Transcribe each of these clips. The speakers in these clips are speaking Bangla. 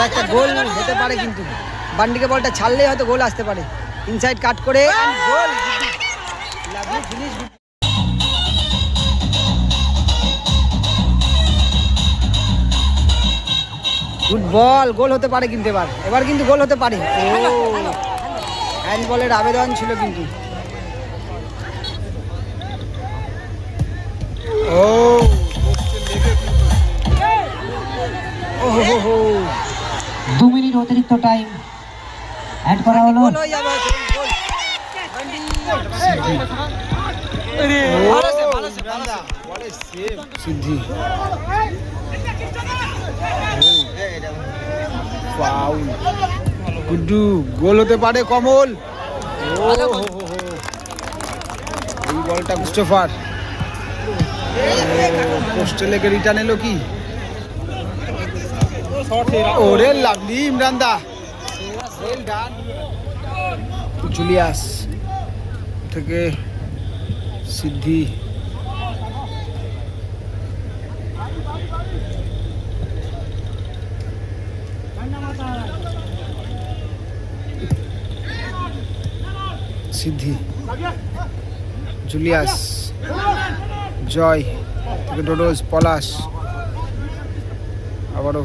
আর একটা গোল হতে পারে কিন্তু। বান্ডিকে বলটা ছাড়লেই হয়তো গোল আসতে পারে। ইনসাইড কাট করে গোল। গুড বল গোল হতে পারে কিন্তু এবার। এবার কিন্তু গোল হতে পারে। ও। হ্যান্ড বলের আবেদন ছিল কিন্তু। ও। অতিরিক্ত টাইম অ্যাড করা হলো। সিদ্ধি। গুড্ডু গোল হতে পারে কমল। এই বলটা পোস্টে লেগে রিটার্ন এলো কি? ওরে লাভলি ইমরান দা জুলিয়াস থেকে সিদ্ধি সিদ্ধি জুলিয়াস জয় থেকে ডোডোজ পলাশ আবারও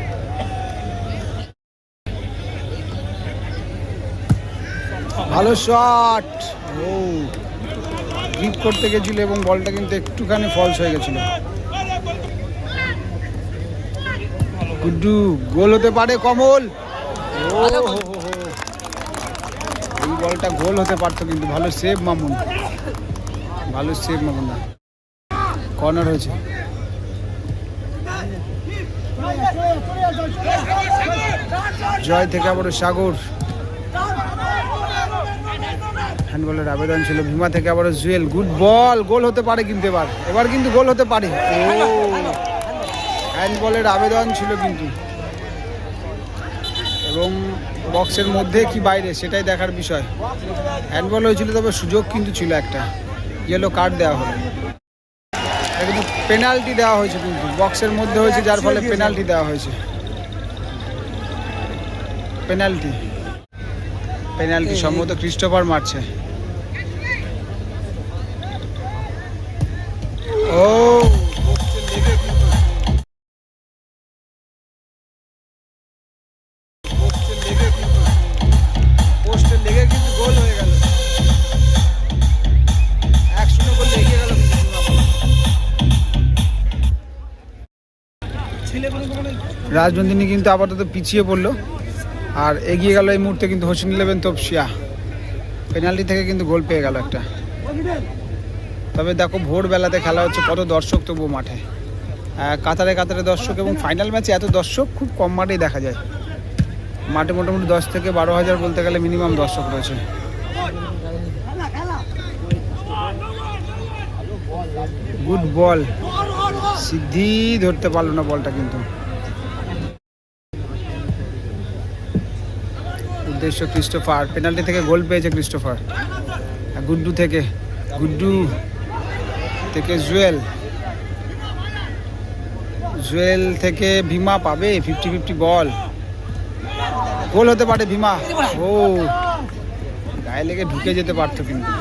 ভালো শট ও। গ্রিপ করতে গেছিল এবং বলটা কিন্তু একটুখানি ফলস হয়ে গেছিল। গুড্ডু গোল হতে পারে কমল। এই বলটা গোল হতে পারতো কিন্তু ভালো সেভ মামুন। ভালো সেভ মামুন না কর্নার হয়েছে। জয় থেকে আবার সাগর। হ্যান্ডবলের আবেদন ছিল। ভীমা থেকে আবার জুয়েল গুড বল গোল হতে পারে কিন্তু এবার। এবার কিন্তু গোল হতে পারে। ও। হ্যান্ডবলের আবেদন ছিল কিন্তু। এবং বক্সের মধ্যে কি বাইরে সেটাই দেখার বিষয়। হ্যান্ডবল হয়েছিল তবে সুযোগ কিন্তু ছিল একটা। ইয়েলো কার্ড দেওয়া হলো। কিন্তু পেনাল্টি দেওয়া হয়েছে কিন্তু। বক্সের মধ্যে হয়েছে যার ফলে পেনাল্টি দেওয়া হয়েছে। পেনাল্টি পেনাল্টি সম্ভবত ক্রিস্টোফার মারছে। ও কিন্তু রাজনন্দিনী কিন্তু আপাতত পিছিয়ে পড়ল। আর এগিয়ে গেল এই মুহূর্তে কিন্তু হোসেন ইলেভেন তপসিয়া পেনাল্টি থেকে কিন্তু গোল পেয়ে গেল একটা। তবে দেখো ভোরবেলাতে খেলা হচ্ছে, কত দর্শক তবু মাঠে। কাতারে কাতারে দর্শক এবং ফাইনাল ম্যাচে এত দর্শক, খুব কম মাঠেই দেখা যায়। মাঠে মোটামুটি দশ থেকে বারো হাজার বলতে গেলে মিনিমাম দর্শক রয়েছে। গুড বল সিদ্ধি ধরতে পারল না বলটা কিন্তু। উদ্দেশ্য ক্রিস্টোফার। পেনাল্টি থেকে গোল পেয়েছে ক্রিস্টোফার। গুড্ডু থেকে। গুড্ডু। থেকে জুয়েল। জুয়েল থেকে ভীমা পাবে ফিফটি ফিফটি বল গোল হতে পারে ভীমা। ও, গায়ে লেগে ঢুকে যেতে পারতো কিন্তু।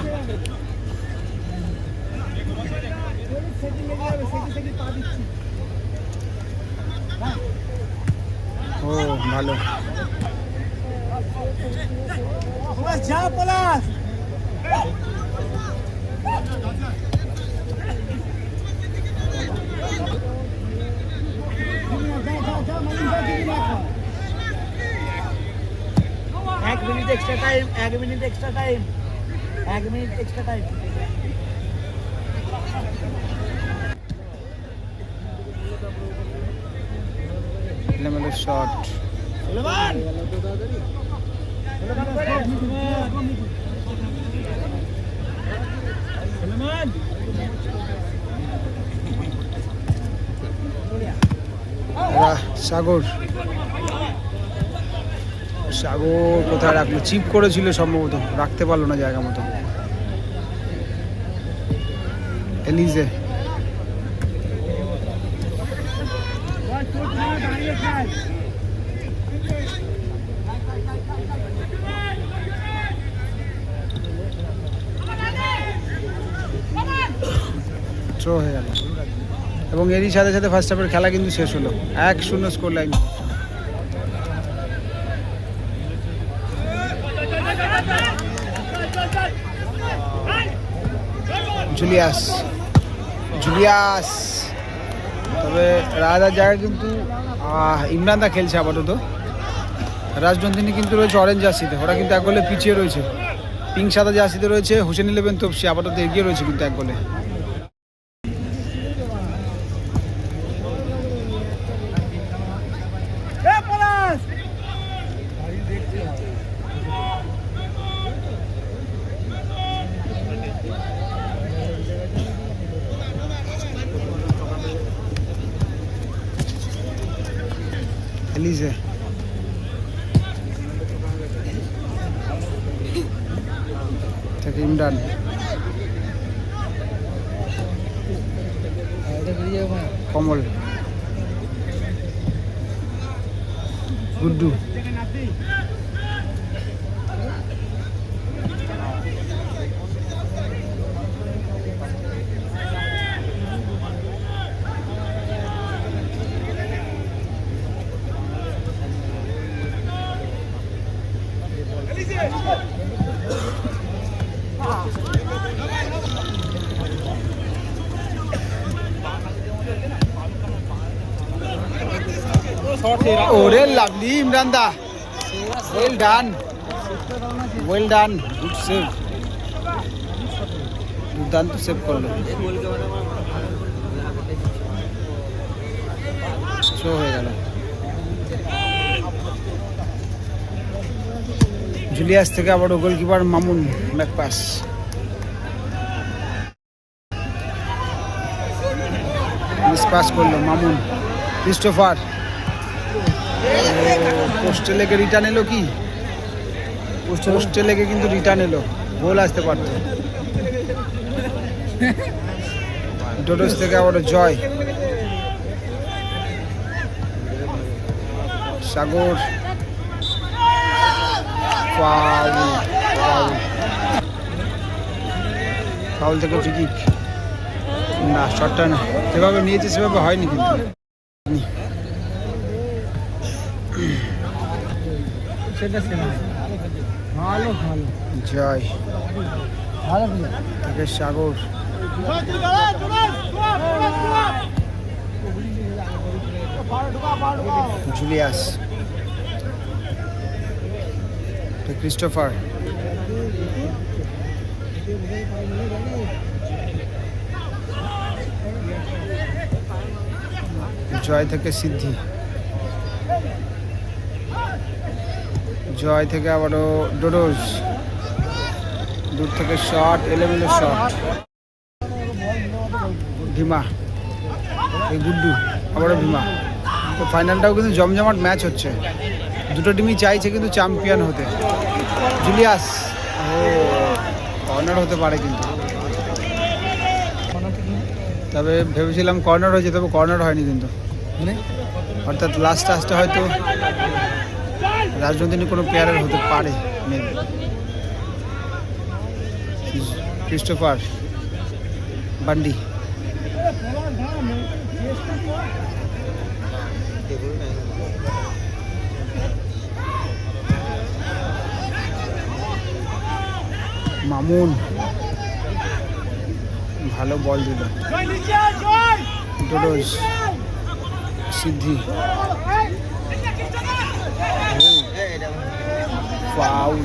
ও, ভালো। এক মিনিট এক্সট্রা টাইম এক মিনিট এক্সট্রা টাইম এক মিনিট এক্সট্রা টাইম এলোমেলো শট এলোমান সাগর। সাগর কোথায় রাখল? চিপ করেছিল সম্ভবত। রাখতে পারল না জায়গা মতো। এলিজে। হয়ে গেল। এবং এরই সাথে সাথে ফার্স্ট হাফের খেলা কিন্তু শেষ হলো। এক শূন্য স্কোর লাইন জুলিয়াস। জুলিয়াস। তবে রাজার জায়গায় কিন্তু আহ, ইমরান দা খেলছে আপাতত। রাজনন্দিনী কিন্তু রয়েছে অরেঞ্জ জার্সিতে ওরা কিন্তু এক গোলে পিছিয়ে রয়েছে। পিঙ্ক সাদা জার্সিতে রয়েছে। হোসেন ইলেভেন তপসি আপাতত এগিয়ে রয়েছে কিন্তু এক গোলে এলিজে থেকে ইমরান কমল গুড্ডু ওরে লাভলি ইমরান দা। Well done well done good save দুর্দান্ত সেভ করল। শো হয়ে গেল। জুলিয়াস থেকে আবার goalkeeper Mamun backpass miss pass করল মামুন। ক্রিস্টোফার পোস্টে লেগে রিটার্ন এলো কি? পোস্টে লেগে কিন্তু রিটার্ন এলো। গোল আসতে পারত। ডোডোস থেকে আবার Joy. Sagar. Foul foul foul থেকে ফ্রিকিক না শটটা না। যেভাবে নিয়েছে, সেভাবে হয়নি কিন্তু ভালো ভালো জয়। থেকে সাগর। জুলিয়াস। ক্রিস্টোফার। জয় থেকে সিদ্ধি। জয় থেকে আবারও ডোডোস দূর থেকে শট এলেমেলো শট ভীমা এই গুড্ডু আবারও ভীমা। তো ফাইনালটাও কিন্তু জমজমাট ম্যাচ হচ্ছে। দুটো টিমই চাইছে কিন্তু চ্যাম্পিয়ন হতে। জুলিয়াস ও কর্নার হতে পারে কিন্তু। তবে ভেবেছিলাম কর্নার হয়েছে তবে কর্নার হয়নি কিন্তু। মানে? অর্থাৎ লাস্ট লাস্টে হয়তো রাজনন্দিনী কোনো প্লেয়ারের হতে পারে মেবি ক্রিস্টোফার বান্ডি মামুন ভালো বল দিল। ডোডোজ সিদ্ধি। ফাউল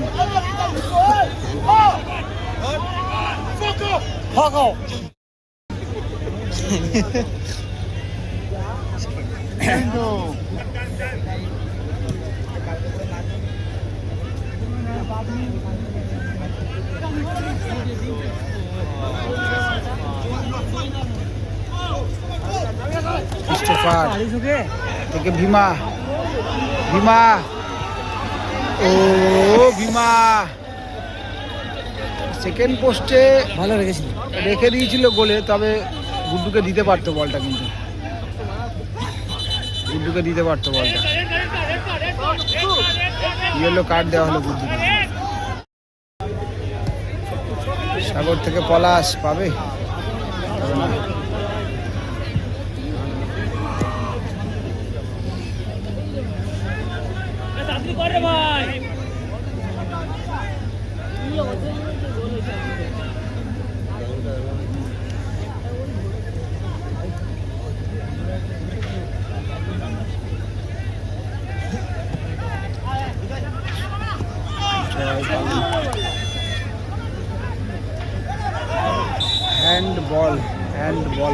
বাড়ি ঢুকে থেকে ভীমা ভীমা। ও ভীমা। সেকেন্ড পোস্টে ভালো রেখেছিল। রেখে দিয়েছিল গোলে তবে গুড্ডুকে দিতে পারতো বলটা কিন্তু। গুড্ডুকে দিতে পারতো বলটা। ইয়েলো কার্ড দেওয়া হলো গুড্ডুকে। সাগর থেকে পলাশ পাবে না। হ্যান্ড বল হ্যান্ড বল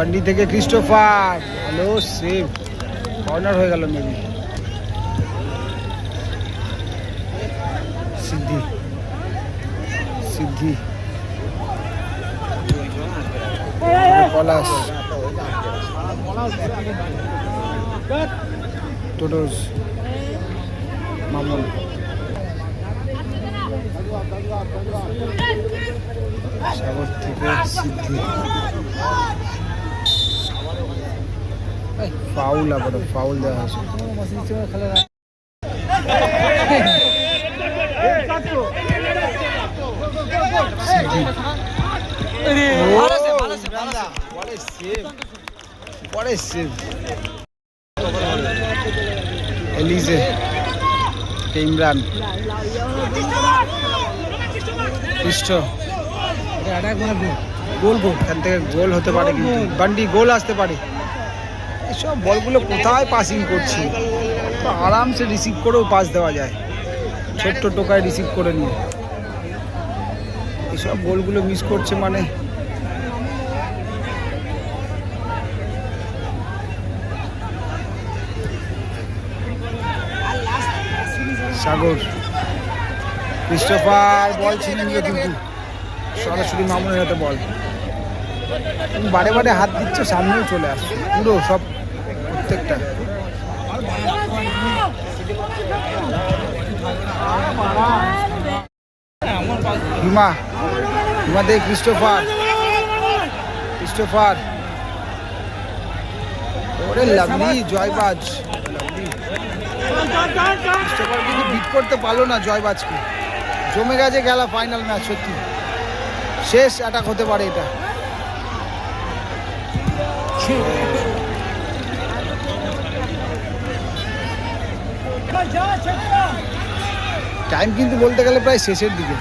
বান্ডি থেকে ক্রিস্টোফার। হ্যালো সেভ কর্নার হয়ে গেল মেবি সিদ্ধি। সিদ্ধি। পলাশ। টোটোস। মামুন। সাগর থেকে সিদ্ধি। ফাউল আবার ফাউল দেওয়া save. এলিজে ইমরান গোল গোল এখান থেকে গোল হতে পারে কিন্তু। বান্ডি গোল আসতে পারে। এসব বলগুলো কোথায় পাসিং করছে? তো আরামসে রিসিভ করেও পাস দেওয়া যায়। ছোট্ট টোকায় রিসিভ করে নিয়ে। এসব বলগুলো মিস করছে মানে? সাগর। ক্রিস্টোফার বল ছিনে নিল কিন্তু? সরাসরি মামুনের হাতে বল। বারে বারে হাত দিচ্ছে, সামনেও চলে আসছে। পুরো সব প্রত্যেকটা। হিমা হিমা দে, ক্রিস্টোফার। ক্রিস্টোফার। ওরে লাভলি, জয়বাজ। কিন্তু বিট করতে পারল না জয়বাজকে। জমে গেছে গেলা ফাইনাল ম্যাচ সত্যি। শেষ অ্যাটাক হতে পারে এটা। টাইম কিন্তু বলতে গেলে প্রায় শেষের দিকে।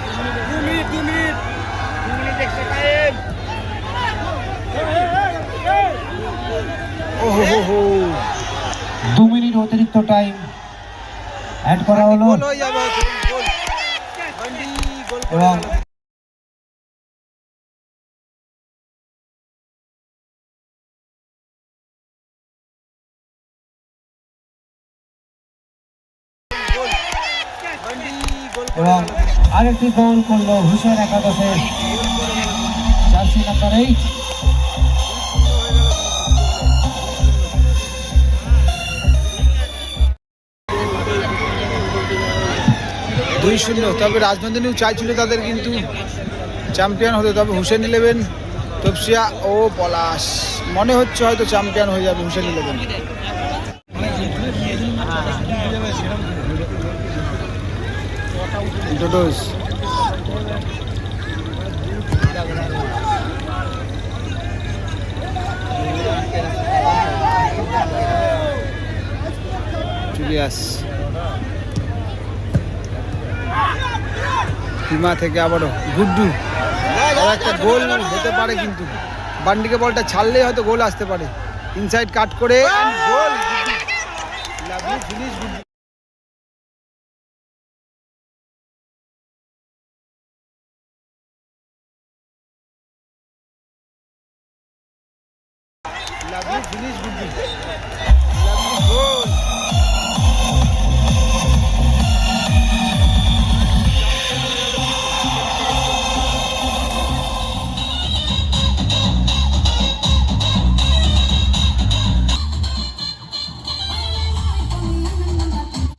দু মিনিট অতিরিক্ত টাইম অ্যাড করা হলো। এবং আরেকটি গোল করল হুসেন একাদশের জার্সি নাম্বার এইট দুই শূন্য, তবে রাজনন্দিনীও চাইছিল তাদের কিন্তু চ্যাম্পিয়ন হতে, তবে হুসেন ইলেভেন তপসিয়া ও পলাশ। মনে হচ্ছে হয়তো চ্যাম্পিয়ন হয়ে যাবে হুসেন ইলেভেন হিমা থেকে আবারও গুড্ডু। আর একটা গোল হতে পারে কিন্তু। বান্ডিকে বলটা ছাড়লেই হয়তো গোল আসতে পারে। ইনসাইড কাট করে গোল ফিনিশ গুড্ডু। আপনি ফিনিশ গুড